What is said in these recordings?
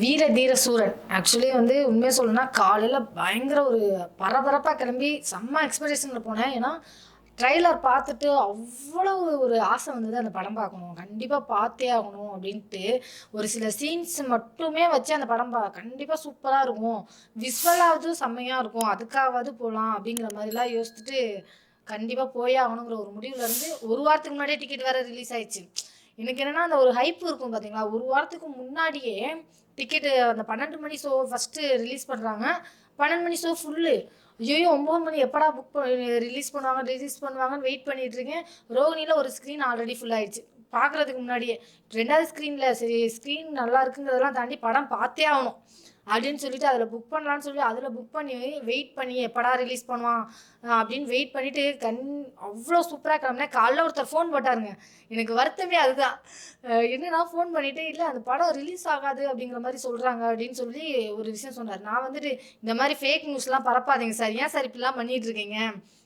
வீர தீர சூரன். ஆக்சுவலி வந்து உண்மையாக சொல்லணும்னா காலையில் பயங்கர ஒரு பரபரப்பாக கிளம்பி செம்ம எக்ஸ்பெக்டேஷனில் போனேன். ஏன்னா ட்ரெய்லர் பார்த்துட்டு அவ்வளவு ஒரு ஆசை வந்தது அந்த படம் பார்க்கணும். கண்டிப்பாக பார்த்தே ஆகணும் அப்படின்ட்டு ஒரு சில சீன்ஸ் மட்டுமே வச்சு அந்த படம் பா கண்டிப்பாக சூப்பராக இருக்கும். விஸ்வலாவது செம்மையாக இருக்கும். அதுக்காவது போகலாம் அப்படிங்கிற மாதிரிலாம் யோசிச்சுட்டு கண்டிப்பாக போயே ஆகணுங்கிற ஒரு முடிவுலேருந்து ஒரு வாரத்துக்கு முன்னாடியே டிக்கெட் வேறு ரிலீஸ் ஆயிடுச்சு. எனக்கு என்னன்னா அந்த ஒரு ஹைப் இருக்கும் பார்த்தீங்களா ஒரு வாரத்துக்கு முன்னாடியே டிக்கெட்டு அந்த பன்னெண்டு மணி ஷோ ஃபஸ்ட்டு ரிலீஸ் பண்ணுறாங்க பன்னெண்டு மணி ஷோ ஃபுல்லு ஐயோ ஒம்பது மணி எப்படா புக் ரிலீஸ் பண்ணுவாங்க ரிலீஸ் பண்ணுவாங்கன்னு வெயிட் பண்ணிட்டு இருக்கேன். ரோகிணியில் ஒரு ஸ்க்ரீன் ஆல்ரெடி ஃபுல் ஆயிடுச்சு. பார்க்குறதுக்கு முன்னாடியே. ரெண்டாவது ஸ்க்ரீனில் சரி ஸ்க்ரீன் நல்லா இருக்குங்கிறதெல்லாம் தாண்டி படம் பார்த்தே ஆகணும். அப்படின்னு சொல்லிட்டு அதில் புக் பண்ணலான்னு சொல்லி அதில் புக் பண்ணி வெயிட் பண்ணி எப்படா ரிலீஸ் பண்ணுவான்? அப்படின்னு வெயிட் பண்ணிட்டு கண் அவ்வளோ சூப்பராக கிளம்புனேன். காலைல ஒருத்தர் ஃபோன் போட்டாருங்க. எனக்கு வருத்தமே அதுதான். என்னன்னா ஃபோன் பண்ணிட்டு இல்லை அந்த படம் ரிலீஸ் ஆகாது அப்படிங்கிற மாதிரி சொல்கிறாங்க அப்படின்னு சொல்லி ஒரு விஷயம் சொன்னார். நான் வந்துட்டு இந்த மாதிரி ஃபேக் நியூஸ்லாம் பரப்பாதீங்க சார். ஏன் சார் இப்படிலாம் பண்ணிகிட்ருக்கீங்க இருக்கீங்க?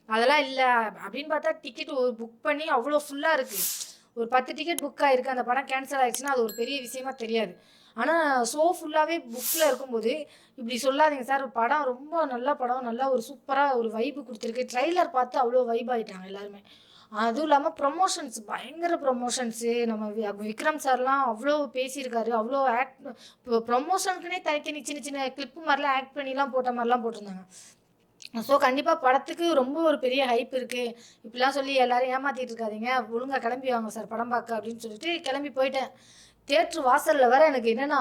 அதெல்லாம் இல்லை. அப்படின்னு பார்த்தா டிக்கெட் புக் பண்ணி அவ்வளோ ஃபுல்லாக இருக்குது ஒரு பத்து டிக்கெட் புக் ஆயிருக்கு அந்த படம் கேன்சல் ஆயிடுச்சுன்னா அது ஒரு பெரிய விஷயமா தெரியாது. ஆனால் ஷோ ஃபுல்லாகவே புக்கில் இருக்கும்போது இப்படி சொல்லாதீங்க சார் படம் ரொம்ப நல்ல படம் நல்லா ஒரு சூப்பராக ஒரு வைப்பு கொடுத்துருக்கு. ட்ரெய்லர் பார்த்து அவ்வளோ வைப் ஆகிட்டாங்க எல்லாருமே. அதுவும் இல்லாமல் ப்ரொமோஷன்ஸ் பயங்கர ப்ரொமோஷன்ஸு நம்ம வி- விக்ரம் சார்லாம் அவ்வளோ பேசியிருக்காரு. அவ்வளோ ஆக்ட் ப்ரொமோஷனுக்குனே தனித்தனி சின்ன சின்ன கிளிப்பு மாதிரிலாம் ஆக்ட் பண்ணிலாம் போட்ட மாதிரிலாம் போட்டிருந்தாங்க. ஸோ கண்டிப்பாக படத்துக்கு ரொம்ப ஒரு பெரிய ஹைப் இருக்குது இப்படிலாம் சொல்லி எல்லாரும் ஏமாற்றிட்டு இருக்காதிங்க. ஒழுங்காக கிளம்பி வாங்க சார் படம் பார்க்க அப்படின்னு சொல்லிட்டு கிளம்பி போயிட்டேன். தேட்ரு வாசலில் வர எனக்கு என்னென்னா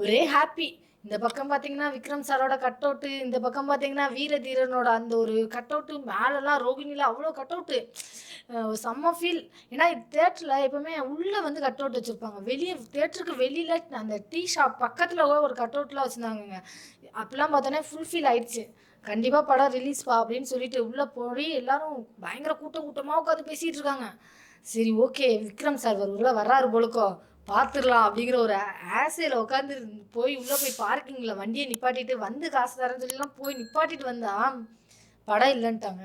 ஒரே ஹாப்பி இந்த பக்கம் பார்த்தீங்கன்னா விக்ரம் சாரோட கட் அவுட்டு இந்த பக்கம் பார்த்தீங்கன்னா வீரதீரனோட அந்த ஒரு கட் அவுட்டு மேலெல்லாம் ரோகிணியில் அவ்வளோ கட் அவுட்டு செம்ம ஃபீல் ஏன்னா தேட்டரில் எப்பவுமே உள்ளே வந்து கட் அவுட் வச்சுருப்பாங்க. வெளியே தேட்டருக்கு வெளியில் அந்த டீ ஷாப் பக்கத்தில் ஒரு கட் அவுட்லாம் வச்சுருந்தாங்கங்க. அப்போல்லாம் பார்த்தோன்னே ஃபுல் ஃபீல் ஆயிடுச்சு. கண்டிப்பாக படம் ரிலீஸ் பா அப்படின்னு சொல்லிட்டு உள்ளே போய் எல்லாரும் பயங்கர கூட்டம் கூட்டமாக உட்காந்து பேசிகிட்டு இருக்காங்க. சரி ஓகே விக்ரம் சார் வருவார்ல வர்றாரு போலுக்கோ. பார்த்துடலாம் அப்படிங்கிற ஒரு ஆசையில் உட்காந்து போய் உள்ளே போய் பார்க்கிங்கில் வண்டியை நிப்பாட்டிட்டு வந்து காசு தரேன்னு சொல்லிலாம் போய் நிப்பாட்டிட்டு வந்தான். படம் இல்லைன்ட்டாங்க.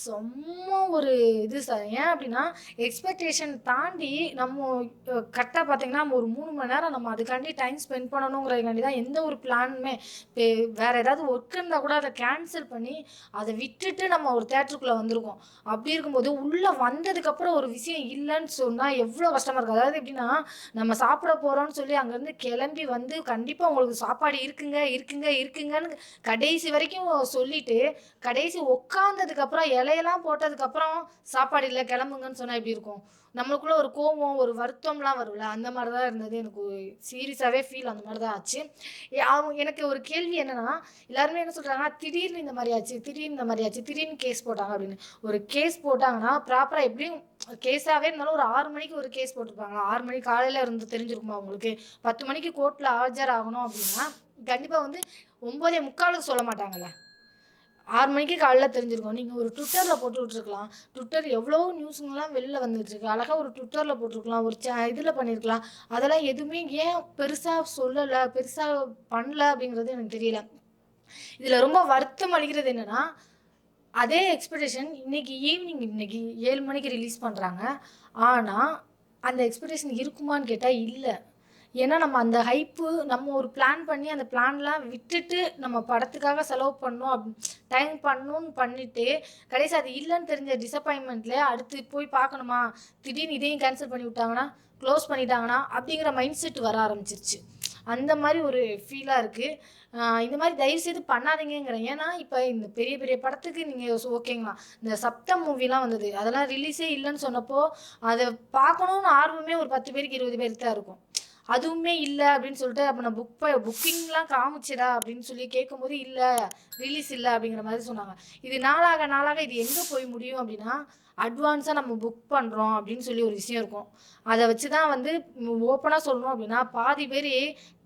செம்ம ஒரு இது சார். ஏன் அப்படின்னா எக்ஸ்பெக்டேஷன் தாண்டி நம்ம கரெக்டாக பார்த்தீங்கன்னா நம்ம ஒரு மூணு மணி நேரம் நம்ம அதுக்காண்டி டைம் ஸ்பெண்ட் பண்ணணுங்கிறதுக்காண்டி தான் எந்த ஒரு பிளானுமே இப்போ வேறு ஏதாவது ஒர்க் இருந்தால் கூட அதை கேன்சல் பண்ணி அதை விட்டுட்டு நம்ம ஒரு தேட்டருக்குள்ளே வந்திருக்கோம். அப்படி இருக்கும்போது உள்ளே வந்ததுக்கப்புறம் ஒரு விஷயம் இல்லைன்னு சொன்னால் எவ்வளோ கஷ்டமாக இருக்குது அதாவது எப்படின்னா நம்ம சாப்பிட போகிறோம்னு சொல்லி அங்கேருந்து கிளம்பி வந்து கண்டிப்பாக உங்களுக்கு சாப்பாடு இருக்குங்க இருக்குங்க இருக்குங்கன்னு கடைசி வரைக்கும் சொல்லிட்டு கடைசி உட்காந்ததுக்கப்புறம் இலையெல்லாம் போட்டதுக்கப்புறம் சாப்பாடு இல்லை கிளம்புங்கன்னு சொன்னால் எப்படி இருக்கும்? நம்மளுக்குள்ள ஒரு கோவம் ஒரு வருத்தம்லாம் வரும்ல. அந்த மாதிரி தான் இருந்தது. எனக்கு சீரியஸாகவே ஃபீல் அந்த மாதிரி தான் ஆச்சு. ஏ- அவங்க எனக்கு ஒரு கேள்வி என்னன்னா எல்லாருமே என்ன சொல்கிறாங்கன்னா திடீர்னு இந்த மாதிரி ஆச்சு திடீர்னு இந்த மாதிரி ஆச்சு திடீர்னு கேஸ் போட்டாங்க அப்படின்னு. ஒரு கேஸ் போட்டாங்கன்னா ப்ராப்பராக எப்படியும் கேஸாகவே இருந்தாலும் ஒரு ஆறு மணிக்கு ஒரு கேஸ் போட்டிருப்பாங்க. ஆறு மணி காலையில் இருந்து தெரிஞ்சிருக்குமா அவங்களுக்கு பத்து மணிக்கு கோர்ட்டில் ஆஜர் ஆகணும் அப்படின்னா கண்டிப்பாக வந்து ஒம்போதே முக்காலுக்கு சொல்ல மாட்டாங்கல்ல. ஆறு மணிக்கு காலைல தெரிஞ்சிருக்கும். நீங்கள் ஒரு ட்விட்டரில் போட்டு விட்ருக்கலாம் ட்விட்டர் எவ்வளோ நியூஸுங்கெல்லாம் வெளில வந்துட்டுருக்கு அழகாக ஒரு ட்விட்டரில் போட்டிருக்கலாம். ஒரு சே இதில் பண்ணியிருக்கலாம் அதெல்லாம் எதுவுமே ஏன் பெருசாக சொல்லலை பெருசாக பண்ணல அப்படிங்கிறது எனக்கு தெரியல. இதில் ரொம்ப வருத்தம் அளிக்கிறது என்னென்னா அதே எக்ஸ்பெக்டேஷன் இன்னைக்கு ஈவினிங் இன்னைக்கு ஏழு மணிக்கு ரிலீஸ் பண்ணுறாங்க ஆனால் அந்த எக்ஸ்பெக்டேஷன் இருக்குமான்னு கேட்டால் இல்லை. ஏன்னா நம்ம அந்த ஹைப்பு நம்ம ஒரு பிளான் பண்ணி அந்த பிளான்லாம் விட்டுட்டு நம்ம படத்துக்காக செலவு பண்ணோம் அப் டைம் பண்ணணும்னு பண்ணிட்டு கடைசி அது இல்லைன்னு தெரிஞ்ச டிசப்பாயின்மெண்ட்லேயே அடுத்து போய் பார்க்கணுமா? திடீர்னு இதையும் கேன்சல் பண்ணி விட்டாங்கன்னா க்ளோஸ் பண்ணிட்டாங்கன்னா அப்படிங்கிற மைண்ட் செட் வர ஆரம்பிச்சிருச்சு. அந்த மாதிரி ஒரு ஃபீலாக இருக்குது இந்த மாதிரி தயவு செய்து பண்ணாதீங்கிறேன் ஏன்னா இப்போ இந்த பெரிய பெரிய படத்துக்கு நீங்கள் ஓகேங்களா? இந்த சப்தம் மூவிலாம் வந்தது அதெல்லாம் ரிலீஸே இல்லைன்னு சொன்னப்போ அதை பார்க்கணுன்னு ஆர்வமே ஒரு பத்து பேருக்கு இருபது பேருக்கு தான் இருக்கும். அதுவுமே இல்லை அப்படின்னு சொல்லிட்டு அப்போ நான் புக் புக்கிங்லாம் காமிச்சிடா அப்படின்னு சொல்லி கேட்கும்போது இல்லை ரிலீஸ் இல்லை அப்படிங்கிற மாதிரி சொன்னாங்க. இது நாளாக நாளாக இது எங்கே போய் முடியும் அப்படின்னா அட்வான்ஸாக நம்ம புக் பண்ணுறோம் அப்படின்னு சொல்லி ஒரு விஷயம் இருக்கும். அதை வச்சு தான் வந்து ஓப்பனாக சொல்லணும் அப்படின்னா பாதி பேர்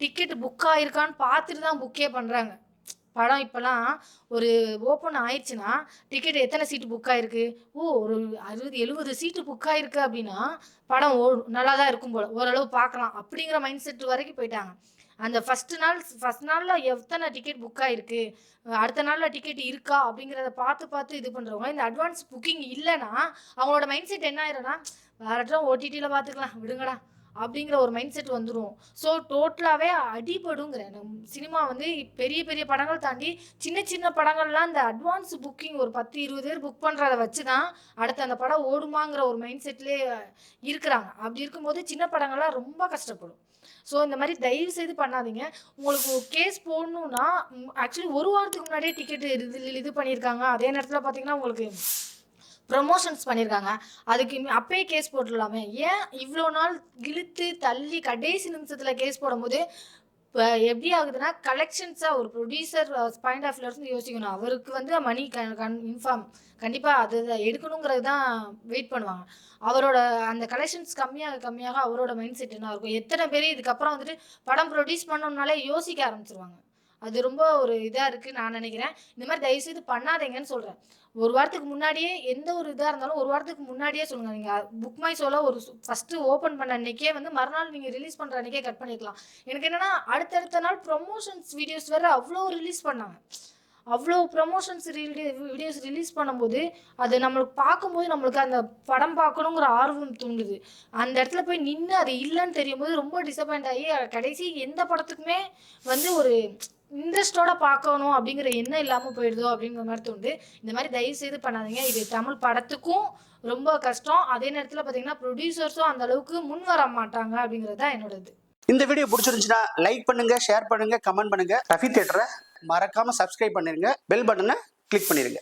டிக்கெட் புக் ஆகிருக்கான்னு பார்த்துட்டு தான் புக்கே பண்ணுறாங்க படம் இப்போலாம் ஒரு ஓப்பன் ஆயிடுச்சுன்னா டிக்கெட் எத்தனை சீட்டு புக் ஆயிருக்கு? ஓ ஒரு அறுபது எழுபது சீட்டு புக் ஆயிருக்கு அப்படின்னா படம் ஓ நல்லா தான் இருக்கும் போல். ஓரளவு பார்க்கலாம். அப்படிங்கிற மைண்ட் செட் வரைக்கும் போயிட்டாங்க. அந்த ஃபஸ்ட்டு நாள் ஃபஸ்ட் நாளில் எத்தனை டிக்கெட் புக் ஆயிருக்கு? அடுத்த நாளில் டிக்கெட் இருக்கா? அப்படிங்கிறத பார்த்து பார்த்து இது பண்ணுறவங்க இந்த அட்வான்ஸ் புக்கிங் இல்லைன்னா அவங்களோட மைண்ட் செட் என்ன ஆயிரும்னா வேறட்டும் ஓடிடியில் பார்த்துக்கலாம். விடுங்கடா. அப்படிங்கிற ஒரு மைண்ட் செட் வந்துடும் ஸோ டோட்டலாகவே அடிபடுங்கிறேன் சினிமா வந்து பெரிய பெரிய படங்கள் தாண்டி சின்ன சின்ன படங்கள்லாம் இந்த அட்வான்ஸ் புக்கிங் ஒரு பத்து இருபது பேர் புக் பண்ணுறத வச்சு தான் அடுத்து அந்த படம் ஓடுமாங்கிற ஒரு மைண்ட் செட்லேயே இருக்கிறாங்க. அப்படி இருக்கும்போது சின்ன படங்கள்லாம் ரொம்ப கஷ்டப்படும். ஸோ இந்த மாதிரி தயவு செய்து பண்ணாதீங்க. உங்களுக்கு கேஸ் போடணுன்னா ஆக்சுவலி ஒரு வாரத்துக்கு முன்னாடியே டிக்கெட் இது இது பண்ணியிருக்காங்க. அதே நேரத்தில் பார்த்தீங்கன்னா உங்களுக்கு ப்ரமோஷன்ஸ் பண்ணியிருக்காங்க அதுக்கு அப்பயே கேஸ் போட்டுடலாமே. ஏன் இவ்வளோ நாள் இழுத்து தள்ளி கடைசி நிமிஷத்தில் கேஸ் போடும்போது இப்போ எப்படி ஆகுதுன்னா கலெக்ஷன்ஸாக ஒரு ப்ரொடியூசர் பாயிண்ட் ஆஃப் இருந்து யோசிக்கணும். அவருக்கு வந்து மணி க கன் இன்ஃபார்ம் கண்டிப்பாக அது எடுக்கணுங்கிறது தான் வெயிட் பண்ணுவாங்க. அவரோட அந்த கலெக்ஷன்ஸ் கம்மியாக கம்மியாக அவரோட மைண்ட் செட் என்ன இருக்கும்? எத்தனை பேர் இதுக்கப்புறம் வந்துட்டு படம் ப்ரொடியூஸ் பண்ணணுன்னாலே யோசிக்க ஆரம்பிச்சிருவாங்க. அது ரொம்ப ஒரு இதாக இருக்குது நான் நினைக்கிறேன். இந்த மாதிரி தயவுசெய்து பண்ணாதீங்கன்னு சொல்கிறேன் ஒரு வாரத்துக்கு முன்னாடியே எந்த ஒரு இதாக இருந்தாலும் ஒரு வாரத்துக்கு முன்னாடியே சொல்லுங்கள் நீங்கள் புக் மை ஷோல ஒரு ஃபஸ்ட்டு ஓப்பன் பண்ண அன்றைக்கே வந்து மறுநாள் நீங்கள் ரிலீஸ் பண்ணுற அன்றைக்கே கட் பண்ணிக்கலாம். எனக்கு என்னென்னா அடுத்தடுத்த நாள் ப்ரொமோஷன்ஸ் வீடியோஸ் வேறு அவ்வளோ ரிலீஸ் பண்ணாங்க. அவ்வளோ ப்ரமோஷன்ஸ் வீடியோஸ் ரிலீஸ் பண்ணும்போது அது நம்மளுக்கு பார்க்கும்போது நம்மளுக்கு அந்த படம் பார்க்கணுங்கிற ஆர்வம் தூண்டுது. அந்த இடத்துல போய் நின்று அது இல்லைன்னு தெரியும் போது ரொம்ப டிசப்பாயிண்ட் ஆகி கடைசி எந்த படத்துக்குமே வந்து ஒரு இன்ட்ரெஸ்டோட பார்க்கணும் அப்படிங்கிற எண்ணம் இல்லாமல் போயிடுதோ அப்படிங்கிற மாதிரி தோணுது. இந்த மாதிரி தயவு செய்து பண்ணாதீங்க. இது தமிழ் படத்துக்கும் ரொம்ப கஷ்டம். அதே நேரத்தில் பார்த்தீங்கன்னா ப்ரொடியூசர்ஸும் அந்த அளவுக்கு முன் வர மாட்டாங்க அப்படிங்கிறது தான் என்னோட இது இந்த வீடியோ பிடிச்சிருந்துச்சுன்னா லைக் பண்ணுங்க ஷேர் பண்ணுங்க கமெண்ட் பண்ணுங்க. ரஃபி தியேட்டரை மறக்காம சப்ஸ்கிரைப் பண்ணிருங்க. பெல் பட்டனை கிளிக் பண்ணிருங்க.